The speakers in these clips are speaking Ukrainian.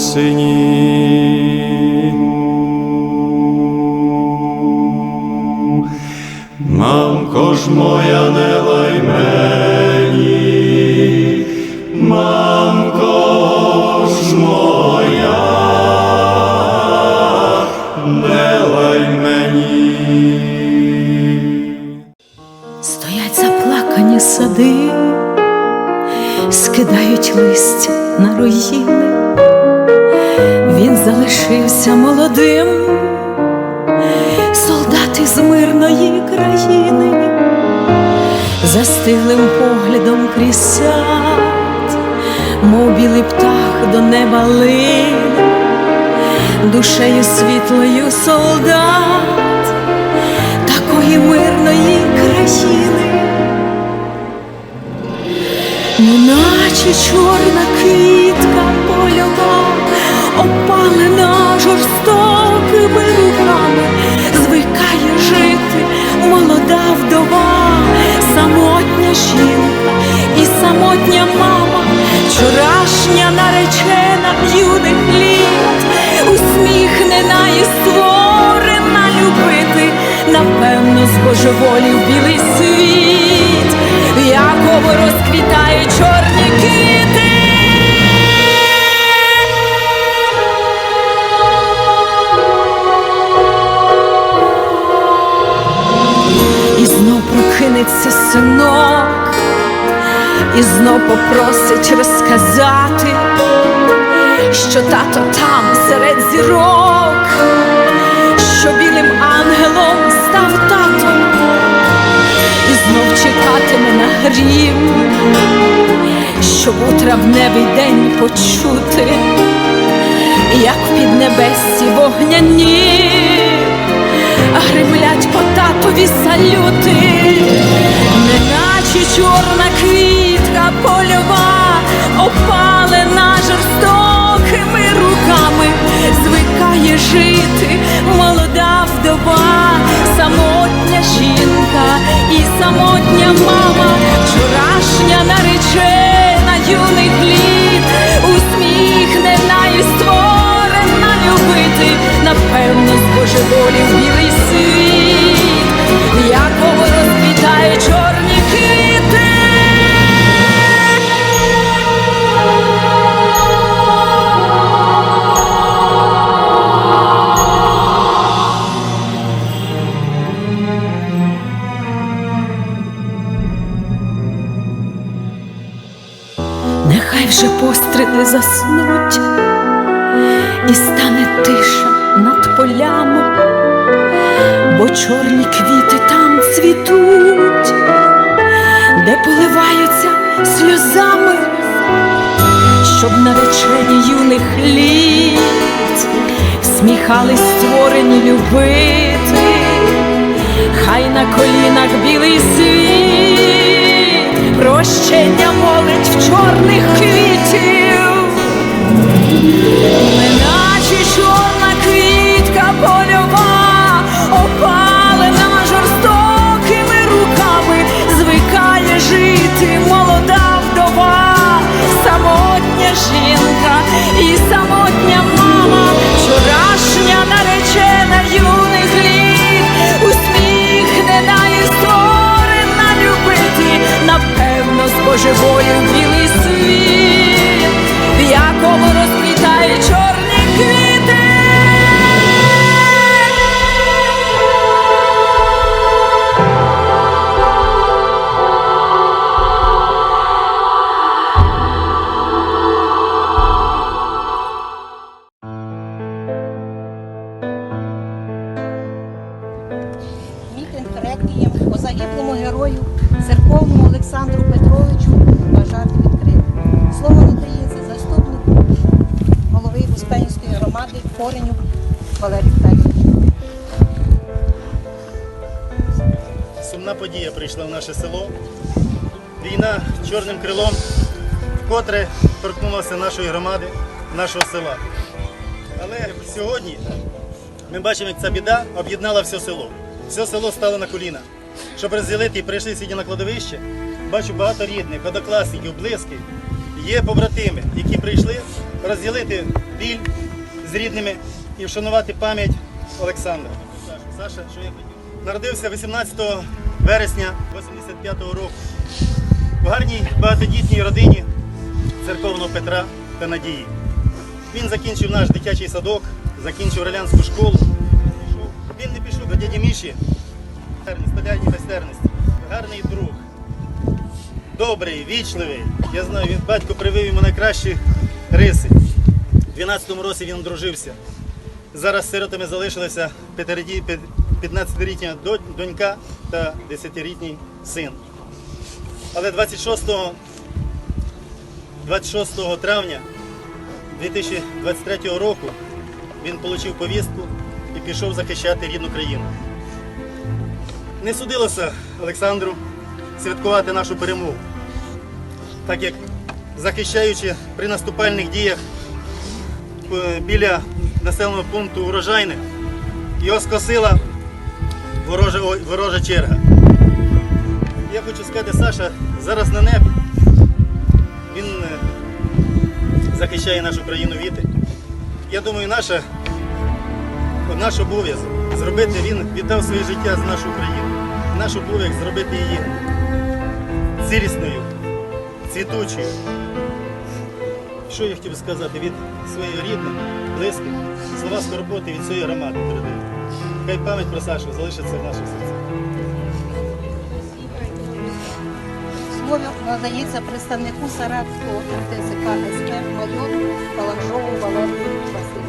по тисині. Мамко ж моя, не лай мені, мамко ж моя, не лай мені. Стоять заплакані сади, скидають листя на руїни. Залишився молодим, солдат із мирної країни, застиглим поглядом сад, мов білий птах до неба лине, душею світлою солдат такої мирної країни, неначе чорна квітка польова, опалена жорстокими руками, звикає жити молода вдова, самотня жінка і самотня мама, вчорашня наречена юних літ, усміхнена і створена любити, напевно, збожеволів білий світ, в якому розквітають чорні квіти. І знов попросить розказати, що тато там серед зірок, що білим ангелом став татом, і знов чекатиме на грім, щоб у травневий день почути, як в піднебесі вогняні гримлять по татові салюти, чорна квітка польова, опалена жорстокими руками, звикає жити молода вдова, самотня жінка і самотня мама, вчорашня наречена вже постріли заснуть, і стане тиша над полями, бо чорні квіти там цвітуть, де поливаються сльозами, щоб наречені юних літ сміхались створені любити, хай на колінах білий світ, прощення молить в чорних церковному Олександру Петровичу бажати відкрити. Слово надається заступнику голови Успенської громади Кореню Валерію Федоровичу. Сумна подія прийшла в наше село. Війна чорним крилом вкотре торкнулася нашої громади, нашого села. Але сьогодні ми бачимо, як ця біда об'єднала все село. Все село стало на коліна, щоб розділити і прийшли сьогодні на кладовище. Бачу багато рідних, однокласників, близьких. Є побратими, які прийшли розділити біль з рідними і вшанувати пам'ять Олександра. Саша, що я хотів? Народився 18 вересня 85-го року в гарній багатодітній родині церковного Петра та Надії. Він закінчив наш дитячий садок, закінчив релянську школу. Він не пішов до дяді Міші. Столярні майстерності. Гарний друг. Добрий, вічливий. Я знаю, він батько привив йому найкращі риси. У 12-му році він одружився. Зараз сиротами залишилася 15-літня донька та 10-літній син. Але 26, 26 травня 2023 року він отримав повістку і пішов захищати рідну країну. Не судилося Олександру святкувати нашу перемогу, так як захищаючи при наступальних діях е, біля населеного пункту урожайне, його скосила ворожа, ворожа черга. Я хочу сказати, Саша зараз на небі. Він е, захищає нашу країну віти. Я думаю, наша, наш обов'язок зробити, він віддав своє життя за нашу країну. Наш обов'язок зробити її цілісною, цвітучою. Що я хотів сказати від своїх рідних, близьких, слова скорботи від цієї громади передаю. Хай пам'ять про Сашу залишиться в наших серцях. Слово надається представнику Саратського РТЗК СП майору Паланжову Валерію Васильовичу.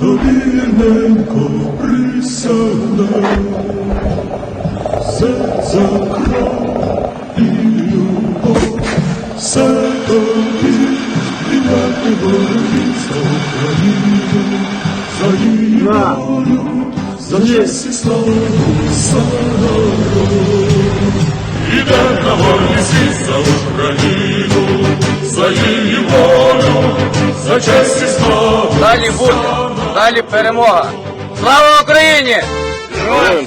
Тобі рідненько присягне, серце кров і любов, все тобі, віддати боротьбі за Україну, за її волю, за честь і славу, за Іде на вольність за Україну, за її волю, за честь і славу. Далі буде, далі перемога. Слава Україні! Героям